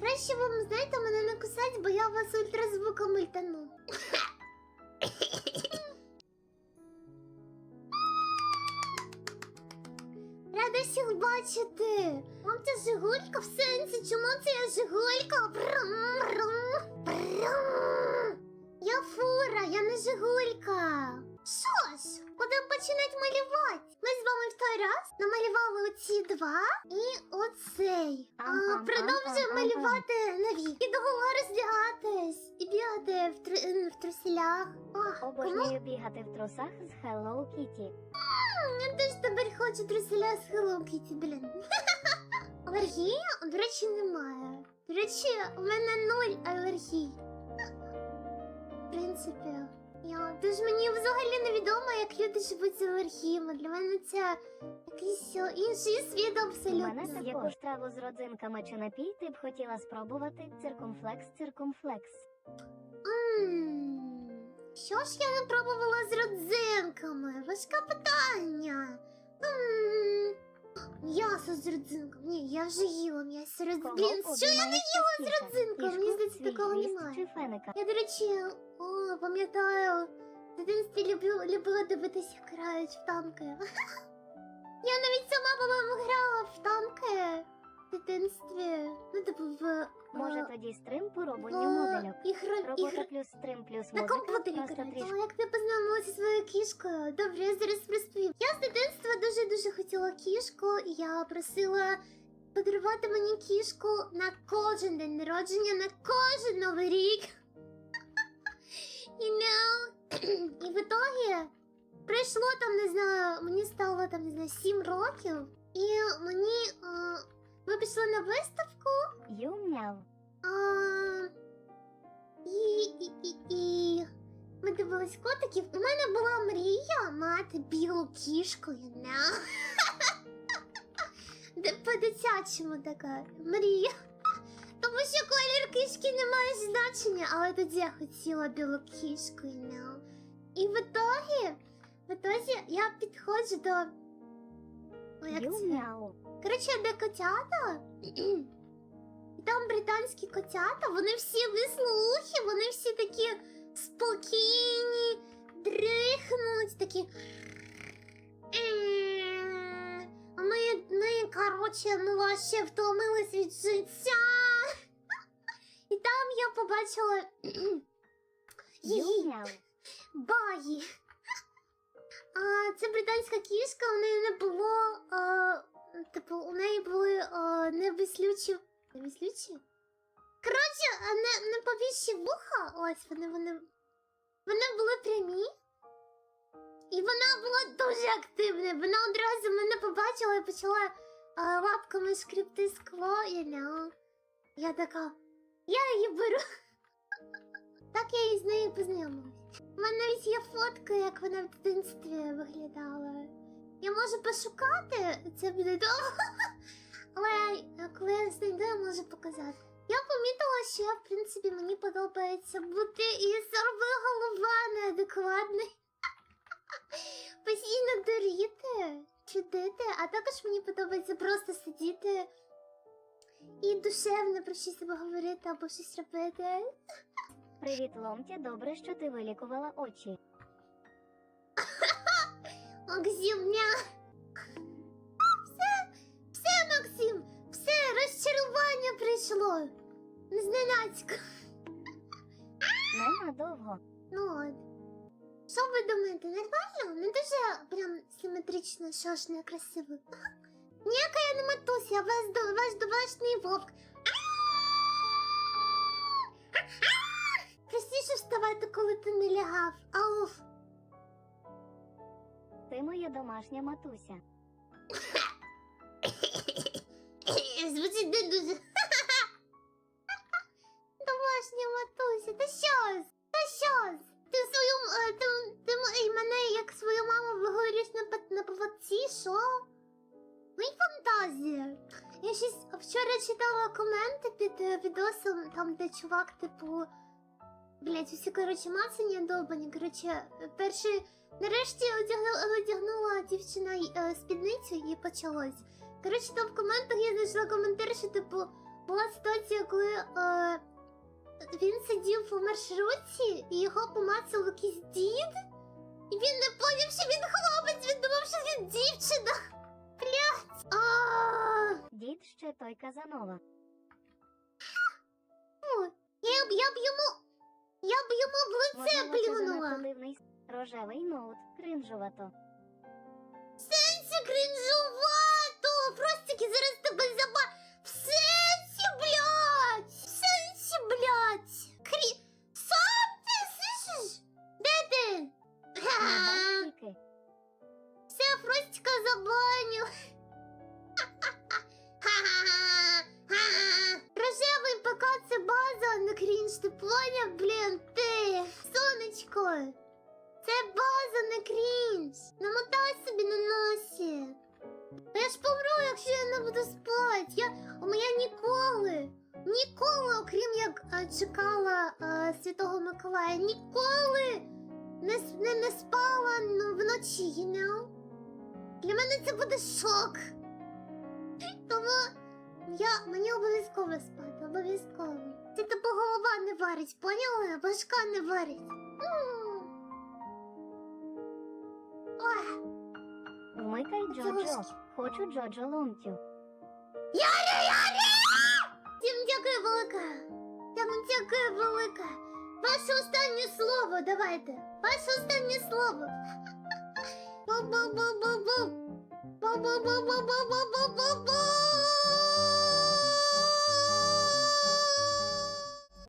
Краще вам, знаєте, мене не кусать, бо я вас ультразвуком ультану. Рада всіх бачити. Вам це Жигулька в сенсі? Чому це я Жигулька? Я фура, я не Жигулька. Що ж, будемо починати малювати. Ми з вами в той раз намалювали оці два і оцей. А, продовжуємо малювати нові. І догола роздягатись. І бігати в, тр... в труселях. Ох, Обожнюю бігати в трусах з Hello Kitty. я теж тепер хочу труселя з Hello Kitty, блін. Алергії, до речі, немає. До речі, у мене нуль алергій. В принципі, я тож мені взагалі невідомо, як люди живуть з алергіями. Для мене це якийсь е, інший світ У абсолютно. мене яку страву з родзинками чи напій ти б хотіла спробувати? Циркумфлекс, циркумфлекс. Ммм, Що ж я не пробувала з родзинками? Важке питання. Ммм, М'ясо з родзинками. Ні, я вже їла м'ясо з Кого Блін, що я не обіймаєш їла з частіше? родзинками? Кішку, свій такого хвіст немає. чи феника? Я, до речі, о, пам'ятаю, в дитинстві любила, любила дивитися, як грають в танки. Я навіть сама, по-моєму, грала в танки в дитинстві. Ну, типу, в... Може е, тоді стрим по в робленню модельок? ігро... Робота ігро... плюс стрим плюс На музика комп'ютері, просто коротше. трішки. О, Як ти познайомилася зі своєю кішкою? Добре, я зараз розповім. Я з дитинства дуже-дуже хотіла кішку, і я просила подарувати мені кішку на кожен день народження, на кожен новий рік. You know? І в ітогі пройшло там, не знаю, мені стало там, не знаю, 7 років, і мені. е, ми пішли на виставку. Юм-няв. А, і, і, і, і. Ми дивились котиків. У мене була мрія мати білу кішку, you know? По-дитячому така мрія. Тому що колір кішки не має значення, але тоді я хотіла білу кішку, you know? І в ітогі, в ітогі я підходжу до. О, як це? Коротше, де котята. І Там британські котята, вони всі вислухи, вони всі такі спокійні, дрихнуть, такі. Ми, ми, коротше, ну вообще втомились від життя. І там я побачила її. Багі. А, це британська кішка, у неї не було. А, типу, у неї були а, невислючі. Невислючі? Коротше, не, не повіші вуха. Ось вони, вони. Вони були прямі. І вона була дуже активна. Вона одразу мене побачила і почала а, лапками скріпти скло, you know. Я така. Я її беру. Так я і з нею познайомилась. У мене навіть є фотка, як вона в дитинстві виглядала. Я можу пошукати, це буде довго. Але е, коли я знайду, я можу показати. Я помітила, що в принципі, мені подобається бути і сорви голова неадекватний. Постійно дуріти, чудити, а також мені подобається просто сидіти і душевно про щось або говорити або щось робити. Привіт, Ломті, добре, що ти вилікувала очі. Максим, ня. Все, все, Максим, все, розчарування прийшло. Зненацька. Ненадовго. Ну от. Що ви думаєте, нормально? Не дуже прям симетрично, що ж не красиво. Ніяка я не матуся, я ваш, ваш домашній вовк. Простіше вставати, коли ти не лягав. Ауф. Ти моя домашня матуся. що? Ну і фантазія. Я щось вчора читала коменти під е, відосом, там, де чувак, типу. Блять, усі, коротше, мацані довбані. Коротше, перший. Нарешті одягнула, одягнула дівчина е, спідницю і почалось. Коротше, там в коментах я знайшла коментар, що типу, була ситуація, коли е, він сидів у маршрутці і його помацав якийсь дід. І він не поняв, що він хлопець, він думав, що він дівчина. Блять. Дід ще той Казанова. я, б- я б йому. Я б йому в лице Можливо, це плюнула. занадто дивний с- рожевий ноут, кринжувато. В сенсі крінжувато! Фростики зараз тебе заба... Сонечко! Це база, не крінж! Намотай собі на носі! Та я ж помру, якщо я не буду спати. Я, у мене ніколи, ніколи, окрім як е, чекала е, Святого Миколая, ніколи не, не, не спала ну, вночі, you know? Для мене це буде шок. Тому я, мені обов'язково спати, обов'язково. Це типу голова не варить, поняла? Башка не варить. Вмикай Джоджо. Хочу Джоджо ломтю. Ярі, Ярі! Всім дякую велике. Я дякую велике. Ваше останнє слово, давайте. Ваше останнє слово. Бу-бу-бу-бу-бу. Бу-бу-бу-бу-бу-бу-бу-бу.